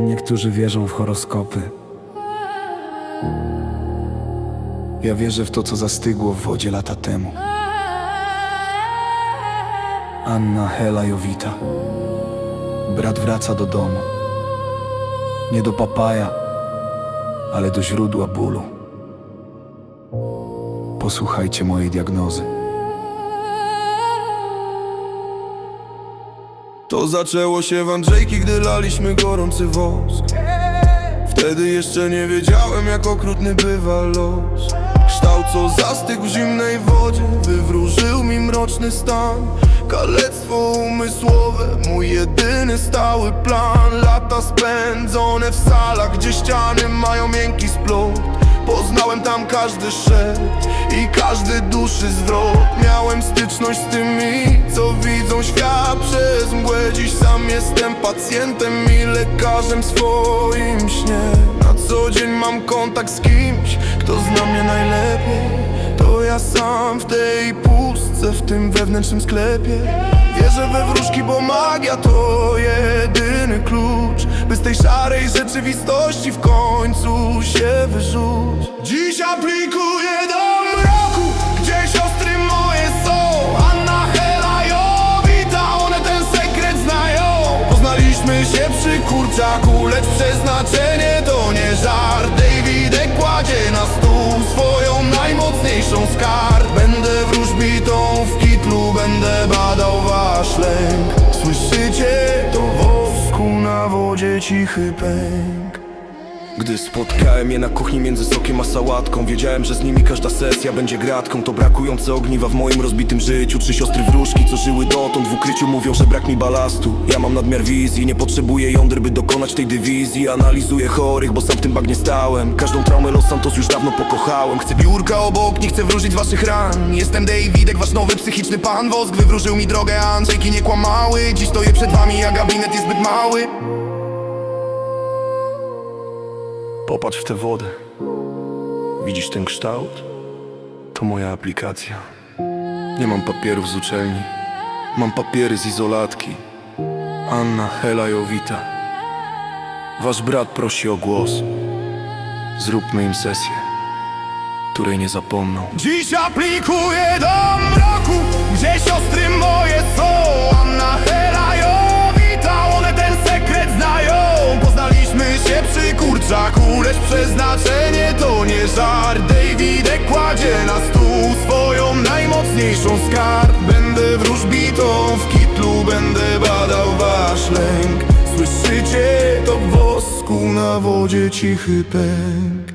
Niektórzy wierzą w horoskopy. Ja wierzę w to, co zastygło w wodzie lata temu. Anna Hela Jowita. Brat wraca do domu. Nie do papaja, ale do źródła bólu. Posłuchajcie mojej diagnozy. To zaczęło się w Andrzejki, gdy laliśmy gorący wosk. Wtedy jeszcze nie wiedziałem, jak okrutny bywa los. Kształt, co zastygł w zimnej wodzie Wywróżył mi mroczny stan. Kalectwo umysłowe, mój jedyny stały plan. Lata spędzone w salach, gdzie ściany mają miękki każdy szept i każdy duszy zwrot. Miałem styczność z tymi, co widzą świat. Przez mgłę Dziś sam jestem pacjentem i lekarzem swoim śnie. Na co dzień mam kontakt z kimś, kto zna mnie najlepiej. To ja sam w tej pustce, w tym wewnętrznym sklepie. Wierzę we wróżki, bo magia to jedyny klucz By z tej szarej rzeczywistości w końcu się wyrzuć. Dziś aplikuję do mroku, gdzie siostry moje są. Anna, Hela, Jowita, one ten sekret znają. Poznaliśmy się przy kurczaku, lecz przeznaczenie to nie żart. Davidek kładzie na stół swoją najmocniejszą skarb. Będę wróżbitą lęk Słyszycie? To wosku na wodzie cichy pęk gdy spotkałem je na kuchni między sokiem a sałatką Wiedziałem, że z nimi każda sesja będzie gratką. To brakujące ogniwa w moim rozbitym życiu. Trzy siostry wróżki, co żyły dotąd w ukryciu Mówią, że brak mi balastu. Ja mam nadmiar wizji, nie potrzebuję jąder, by dokonać tej dywizji. Analizuję chorych, bo sam w tym bagnie stałem. Każdą traumę Los Santos już dawno pokochałem. Chcę biurka obok, nie chcę wróżyć waszych ran. Jestem Davidek, wasz nowy psychiczny pan. Wosk wywróżył mi drogę, Andrzejki nie kłamały. Dziś stoję przed wami, a gabinet jest zbyt mały Popatrz w tę wodę. Widzisz ten kształt? To moja aplikacja. Nie mam papierów z uczelni. Mam papiery z izolatki. Anna Hela Jowita. Wasz brat prosi o głos. Zróbmy im sesję, której nie zapomną. Dziś aplikuję do mroku, gdzie siostry moje są. Przeznaczenie to nie żart. Davidek kładzie na stół swoją najmocniejszą skarb. Będę wróżbitą w kitlu, będę badał wasz lęk. Słyszycie to w wosku na wodzie cichy pęk.